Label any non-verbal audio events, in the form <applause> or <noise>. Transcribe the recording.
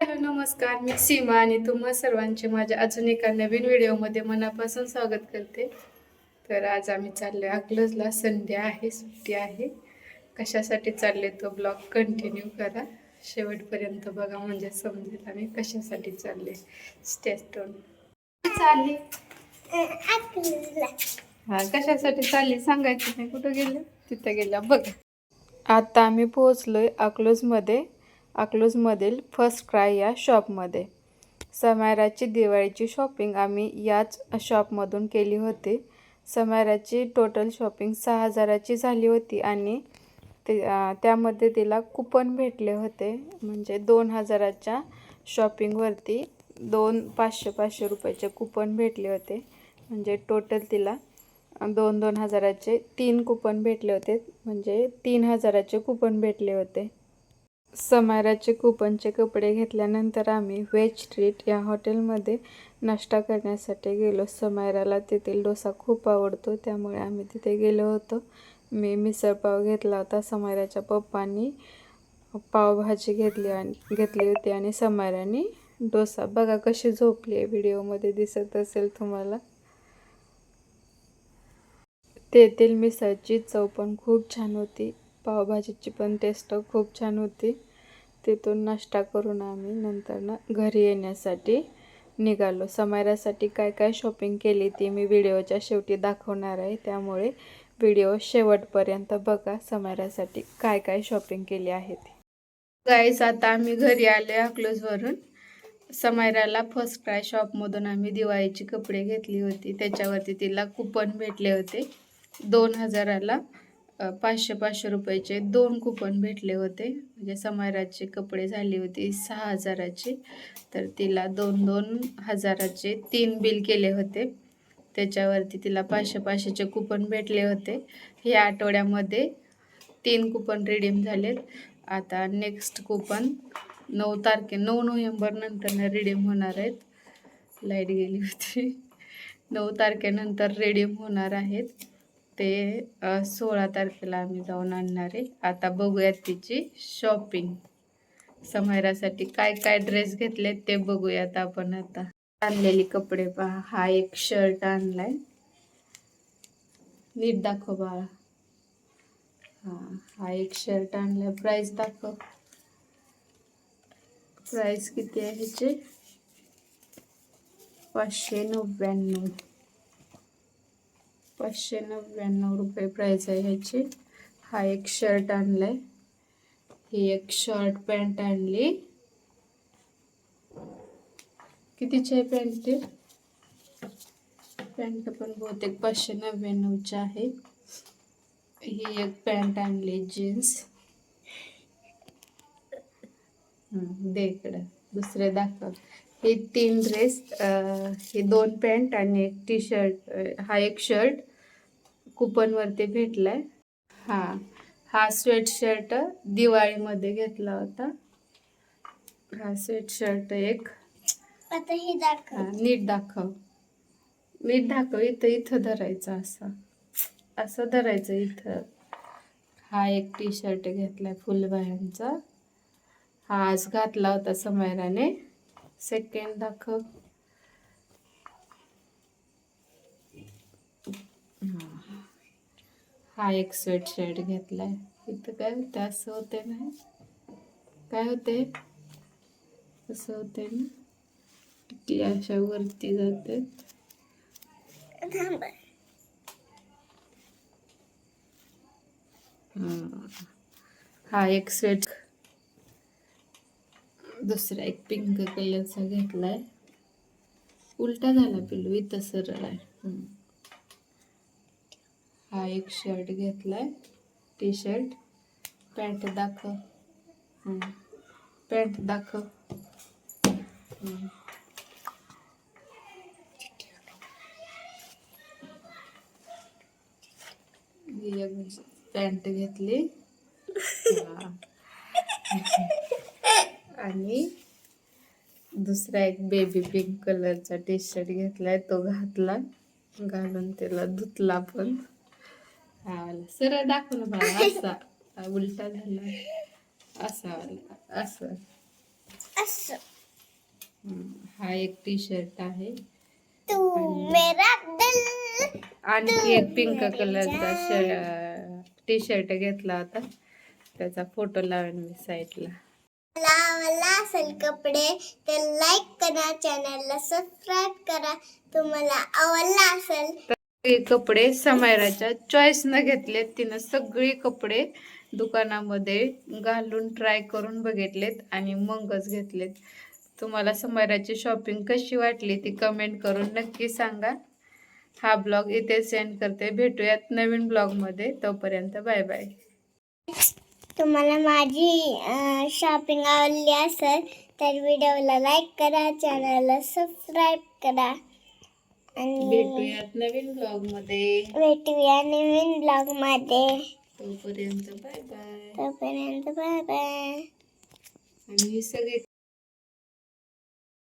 Hello नमस्कार. मी सीमा आणि तुम्हा सर्वांचे माझ्या अजून एका नवीन व्हिडिओमध्ये मनापासून स्वागत करते. तर आज आम्ही चाललो आहे अकलजला. संडे आहे सुट्टी आहे. कशासाठी चालले तो ब्लॉग कंटिन्यू करा. शेवटपर्यंत बघा म्हणजे समजेल आम्ही कशासाठी चालले. स्टेस्टोन चालली. हा कशासाठी चालली सांगायचं नाही. कुठं गेलं? तिथं गेल्या बघा. आता आम्ही पोहोचलोय अकलोजमध्ये. अकलूजमधील फर्स्ट क्राय या शॉपमध्ये. समायराची दिवाळीची शॉपिंग आम्ही याच शॉपमधून केली होती. समायराची टोटल शॉपिंग सहा हजाराची झाली होती आणि ते त्यामध्ये तिला कुपन भेटले होते. म्हणजे दोन हजाराच्या शॉपिंगवरती दोन पाचशे पाचशे रुपयाचे कुपन भेटले होते. म्हणजे टोटल तिला दोन दोन हजाराचे तीन कुपन भेटले होते. म्हणजे तीन हजाराचे कुपन भेटले होते. समायराचे कुपनचे कपडे घेतल्यानंतर आम्ही व्हेज स्ट्रीट या हॉटेलमध्ये नाश्ता करण्यासाठी गेलो. समायराला तेथील डोसा खूप आवडतो त्यामुळे आम्ही तिथे गेलो होतो. मी मिसळपाव घेतला होता. समायराच्या पप्पांनी पावभाजी घेतली आणि घेतली होती आणि समायराने डोसा. बघा कशी झोपली आहे. व्हिडिओमध्ये दिसत असेल तुम्हाला. तेथील मिसळची चव पण खूप छान होती. पावभाजीची पण टेस्ट खूप छान होती. तिथून नाश्ता करून आम्ही नंतर ना घरी येण्यासाठी निघालो. समायरासाठी काय काय शॉपिंग केली ती मी व्हिडिओच्या शेवटी दाखवणार आहे. त्यामुळे व्हिडिओ शेवटपर्यंत बघा समायरासाठी काय काय शॉपिंग केली आहे ती. गाईस आता आम्ही घरी आले अक्लोजवरून समायराला फर्स्ट क्राय शॉपमधून आम्ही दिवाळीची कपडे घेतली होती. त्याच्यावरती तिला कुपन भेटले होते. दोन हजाराला. पाचशे पाचशे रुपयाचे दोन कुपन भेटले होते. म्हणजे समायराचे कपडे झाले होते सहा हजाराचे. तर तिला दोन दोन हजाराचे तीन बिल केले होते. त्याच्यावरती तिला पाचशे पाचशेचे कुपन भेटले होते. ह्या आठवड्यामध्ये तीन कुपन रिडीम झालेत. आता नेक्स्ट कुपन नऊ तारखे नऊ नोव्हेंबर नंतर रिडीम होणार आहेत. लाइट गेली होती. नऊ तारखेनंतर रिडीम होणार आहेत. ते सोळा तारखेला आम्ही जाऊन आणणार आहे. आता बघूयात तिची शॉपिंग समायरासाठी काय काय ड्रेस घेतलेत ते बघूयात आपण आता. आणलेली कपडे पहा. हा एक शर्ट आणलाय. नीट दाखव बाळा. हा हा एक शर्ट आणलाय. प्राइस दाखव. प्राइस किती आहे ह्याचे? पाचशे नव्याण्णव. पाचशे नव्याण्णव रुपये प्राइस आहे ह्याची. हा एक शर्ट आणलाय. ही एक शर्ट पॅन्ट आणली. कितीची आहे पॅन्ट ते? पॅन्ट पण बहुतेक पाचशे नव्याण्णवची आहे. ही एक पॅन्ट आणली जीन्स दे इकडं. दुसरे दाखव. हे तीन ड्रेस हे दोन पॅन्ट आणि एक टी शर्ट हा एक शर्ट कुपनवरती भेटलाय. हा हा स्वेट शर्ट दिवाळीमध्ये घेतला होता. हा स्वेट शर्ट एक. आता हे दाखव. हा, नीट दाखव. नीट दाखव इथं इथं धरायचं असं. असं धरायचं इथं. हा एक टी शर्ट घेतलाय फुलबाह्यांचा हा आज घातला होता समयराने. सेकंड दाखव. हा. एक स्वेट शर्ट घेतलाय. इथं काय होतं असं होते ना? काय होते असं होते ना? ती अशा वरती जाते हा. हा एक स्वेट दुसरा एक पिंक कलरचा घेतलाय. उलटा झाला पिलू इथं सरळ आहे. हा एक शर्ट घेतलाय टी शर्ट पॅन्ट दाखव. पॅन्ट दाखव एक पॅन्ट घेतली. हा. <laughs> आणि दुसरा एक बेबी पिंक कलरचा टी शर्ट घेतलाय तो घातला. घालून त्याला धुतला पण. हा वाला. सरळ दाखव ना बाळा असा. उलटा झाला. असा. असं. हा एक टी शर्ट आहे. तू मेरा दिल. आणखी एक पिंक कलरचा टी शर्ट घेतला होता. त्याचा फोटो लावेन मी साईडला लावला असेल कपडे तर लाईक करा चॅनलला सबस्क्राईब करा. तुम्हाला आवडला असेल सगळे कपडे समायराच्या चॉईस न घेतलेत. तिनं सगळे कपडे दुकानामध्ये घालून ट्राय करून बघितलेत आणि मगच घेतलेत. तुम्हाला समायराची शॉपिंग कशी वाटली ती कमेंट करून नक्की सांगा. हा ब्लॉग इथे सेंड करते. भेटूयात नवीन ब्लॉगमध्ये तोपर्यंत बाय बाय तुम्हाला माझी शॉपिंग आवडली असेल तर व्हिडिओला लाईक करा चॅनलला सबस्क्राईब करा. आणि भेटूयात नवीन ब्लॉगमध्ये भेटूया नवीन ब्लॉगमध्ये. तोपर्यंत बाय बाय तोपर्यंत बाय बाय आणि हे सगळे